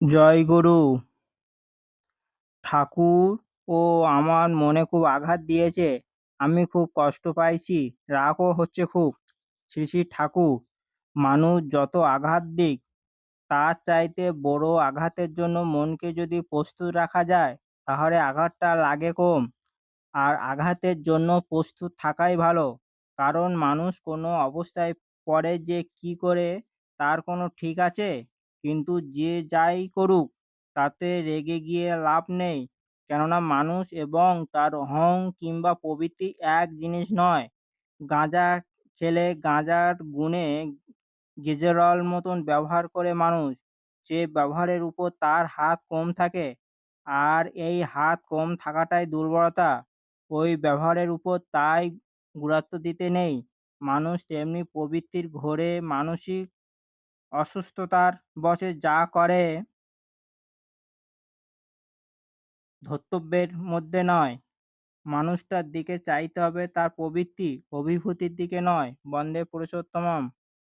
জয়গুরু ঠাকুর ও আমার মনে খুব আঘাত দিয়েছে। আমি খুব কষ্ট পাইছি, রাগও হচ্ছে খুব। শ্রী শ্রী ঠাকুর, মানুষ যত আঘাত দিক, তার চাইতে বড় আঘাতের জন্য মনকে যদি প্রস্তুত রাখা যায়, তাহলে আঘাতটা লাগে কম। আর আঘাতের জন্য প্রস্তুত থাকাই ভালো। কারণ মানুষ কোনো অবস্থায় পড়ে যে কি করে, তার কোনো ঠিক আছে? কিন্তু যে যাই করুক, তাতে রেগে গিয়ে লাভ নেই। কেননা মানুষ এবং তার অহং কিংবা প্রবৃত্তি এক জিনিস নয়। গাঁজা খেলে গাঁজার গুণে গেজেরল মতন ব্যবহার করে মানুষ। যে ব্যবহারের উপর তার হাত কম থাকে, আর এই হাত কম থাকাটাই দুর্বলতা। ওই ব্যবহারের উপর তাই গুরুত্ব দিতে নেই। মানুষ তেমনি প্রবৃত্তির ঘোরে মানসিক অসুস্থতার বশে যা করে ধর্তব্যের মধ্যে নয়। মানুষটার দিকে চাইতে হবে তার প্রবৃত্তি, অভিভূতির দিকে নয়। বন্দে পুরুষোত্তমম।